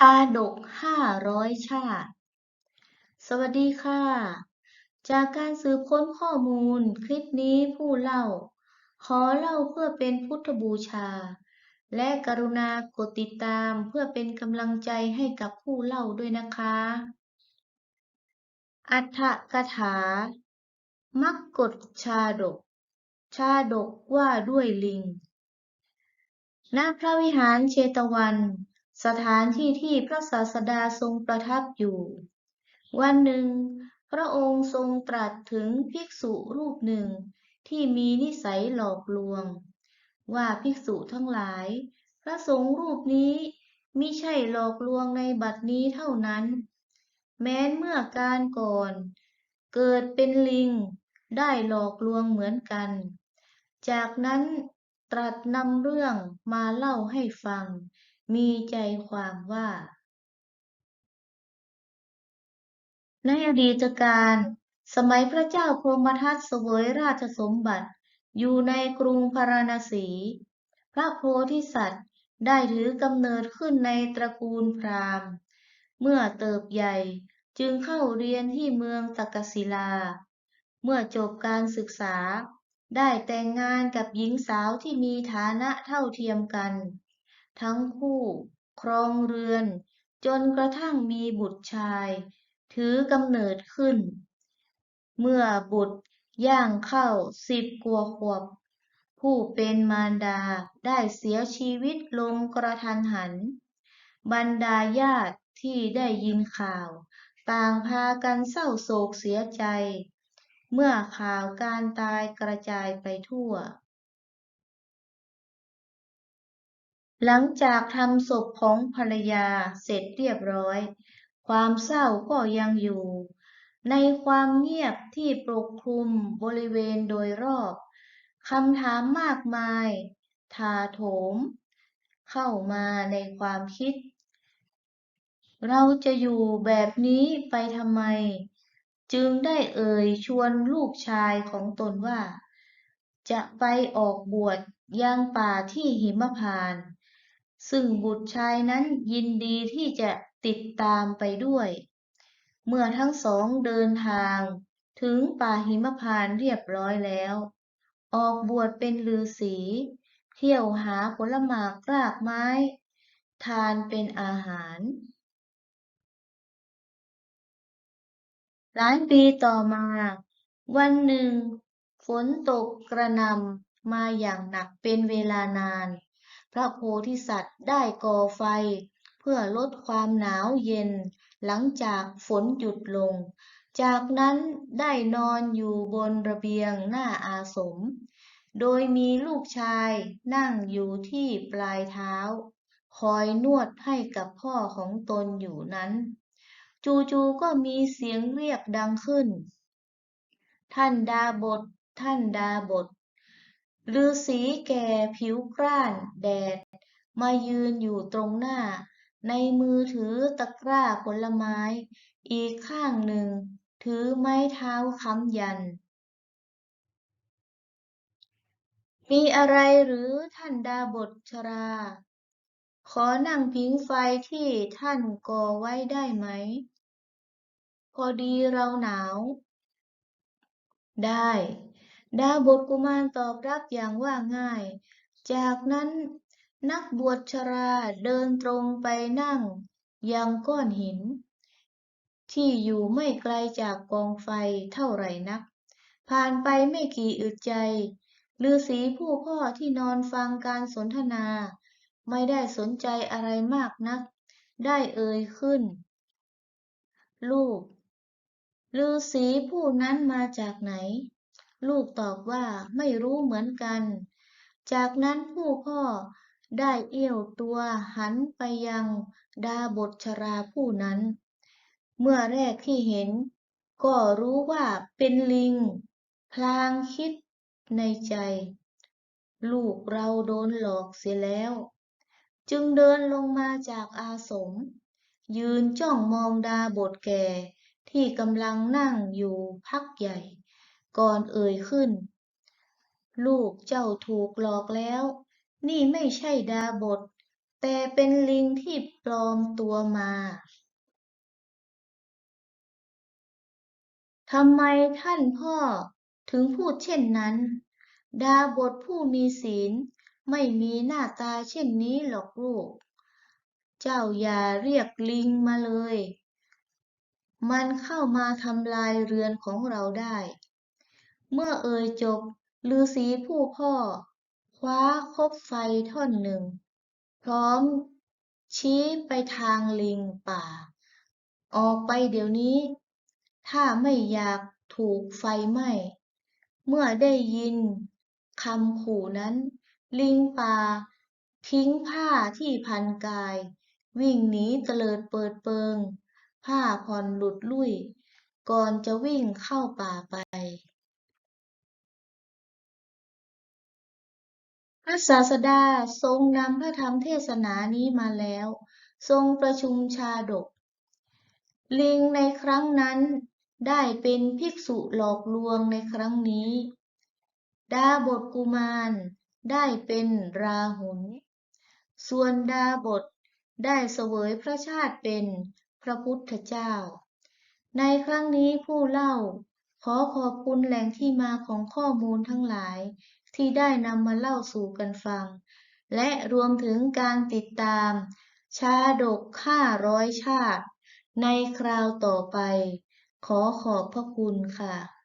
ชาดกห้าร้อยชาติ สวัสดีค่ะ จากการสืบค้นข้อมูล คลิปนี้ผู้เล่า ขอเล่าเพื่อเป็นพุทธบูชา และกรุณากดติดตามเพื่อเป็นกำลังใจให้กับผู้เล่าด้วยนะคะ อัฏฐกถา มักกฎชาดก ชาดกว่าด้วยลิงณพระวิหารเชตวัน สถานที่ที่พระศาสดาทรงประทับอยู่ วันหนึ่ง พระองค์ทรงตรัสถึงภิกษุรูปหนึ่งที่มีนิสัยหลอกลวง ว่าภิกษุทั้งหลาย พระสงฆ์รูปนี้มิใช่หลอกลวงในบัดนี้เท่านั้น แม้นเมื่อการก่อน เกิดเป็นลิงได้หลอกลวงเหมือนกัน จากนั้นตรัสนำเรื่องมาเล่าให้ฟัง มีใจความว่า ในอดีตการ สมัยพระเจ้าพรหมทัตเสวยราชสมบัติ อยู่ในกรุงพาราณสี พระโพธิสัตว์ได้ถือกำเนิดขึ้นในตระกูลพราหมณ์ เมื่อเติบใหญ่จึงเข้าเรียนที่เมืองตักศิลา เมื่อจบการศึกษา ได้แต่งงานกับหญิงสาวที่มีฐานะเท่าเทียมกัน ทั้งคู่ครองเรือน จนกระทั่งมีบุตรชาย ถือกำเนิดขึ้น เมื่อบุตรย่างเข้าสิบกว่าขวบ ผู้เป็นมารดาได้เสียชีวิตลงกระทันหัน บรรดาญาติที่ได้ยินข่าว ต่างพากันเศร้าโศกเสียใจ เมื่อข่าวการตายกระจายไปทั่ว หลังจากทำศพของภรรยาเสร็จเรียบร้อย ความเศร้าก็ยังอยู่ ในความเงียบที่ปกคลุมบริเวณโดยรอบคำถามมากมาย ถาโถม เข้ามาในความคิด เราจะอยู่แบบนี้ไปทำไม จึงได้เอ่ยชวนลูกชายของตนว่า จะไปออกบวชยังป่าที่หิมพานต์ ซึ่งบุตรชายนั้นยินดีที่จะติดตามไปด้วย เมื่อทั้งสองเดินทาง ถึงป่าหิมพานเรียบร้อยแล้ว ออกบวชเป็นฤาษีเที่ยวหาผลหมากรากไม้ ทานเป็นอาหารหลายปีต่อมา วันหนึ่ง ฝนตกกระหน่ำมาอย่างหนักเป็นเวลานาน ระโพธิสัตว์ได้ก่อไฟ เพื่อลดความหนาวเย็น หลังจากฝนหยุดลง จากนั้นได้นอนอยู่บนระเบียงหน้าอาสม โดยมีลูกชายนั่งอยู่ที่ปลายเท้า คอยนวดให้กับพ่อของตนอยู่นั้น จู่ๆก็มีเสียงเรียกดังขึ้น ท่านดาบทท่านดาบท ฤาษีแก่ผิวกร้านแดด มายืนอยู่ตรงหน้า ในมือถือตะกร้าผลไม้ อีกข้างหนึ่ง ถือไม้เท้าค้ำยัน มีอะไรหรือท่านดาบทชรา ขอนั่งผิงไฟที่ท่านก่อไว้ได้ไหม พอดีเราหนาว ได้ ดาบทกุมารตอบรับอย่างว่าง่าย จากนั้นนักบวชชราเดินตรงไปนั่งยังก้อนหิน ที่อยู่ไม่ไกลจากกองไฟเท่าไหร่นัก ผ่านไปไม่กี่อึดใจฤาษีผู้พ่อที่นอนฟังการสนทนา ไม่ได้สนใจอะไรมากนัก ได้เอ่ยขึ้น ลูกฤาษีผู้นั้นมาจากไหน ลูกตอบว่าไม่รู้เหมือนกัน จากนั้นผู้พ่อได้เอี้ยวตัวหันไปยังดาบทชราผู้นั้น เมื่อแรกที่เห็น ก็รู้ว่าเป็นลิง พลางคิดในใจ ลูกเราโดนหลอกเสียแล้ว จึงเดินลงมาจากอาสม ยืนจ้องมองดาบทแก่ที่กำลังนั่งอยู่พักใหญ่ ก่อนเอ่ยขึ้น ลูกเจ้าถูกหลอกแล้ว นี่ไม่ใช่ดาบท แต่เป็นลิงที่ปลอมตัวมาทำไมท่านพ่อถึงพูดเช่นนั้น ดาบทผู้มีศีลไม่มีหน้าตาเช่นนี้หรอกลูก เจ้าอย่าเรียกลิงมาเลย มันเข้ามาทำลายเรือนของเราได้ เมื่อเอ่ยจบฤาษีผู้พ่อ คว้าคบไฟท่อนหนึ่ง พร้อม ชี้ไปทางลิงป่า ออกไปเดี๋ยวนี้ ถ้าไม่อยากถูกไฟไหม้เมื่อได้ยินคำขู่นั้น ลิงป่า ทิ้งผ้าที่พันกาย วิ่งหนีเตลิดเปิดเปิง ผ้าผ่อนหลุดลุ่ย ก่อนจะวิ่งเข้าป่าไป พระศาสดาทรงนำพระธรรมเทศนานี้มาแล้ว ทรงประชุมชาดก ลิงในครั้งนั้นได้เป็นภิกษุหลอกลวงในครั้งนี้ ดาบทกุมารได้เป็นราหุลส่วนดาบทได้เสวยพระชาติเป็นพระพุทธเจ้า ในครั้งนี้ผู้เล่า ขอขอบคุณแหล่งที่มาของข้อมูลทั้งหลาย ที่ได้นำมาเล่าสู่กันฟัง และรวมถึงการติดตาม ชาดกห้าร้อยชาติ ในคราวต่อไป ขอขอบพระคุณค่ะ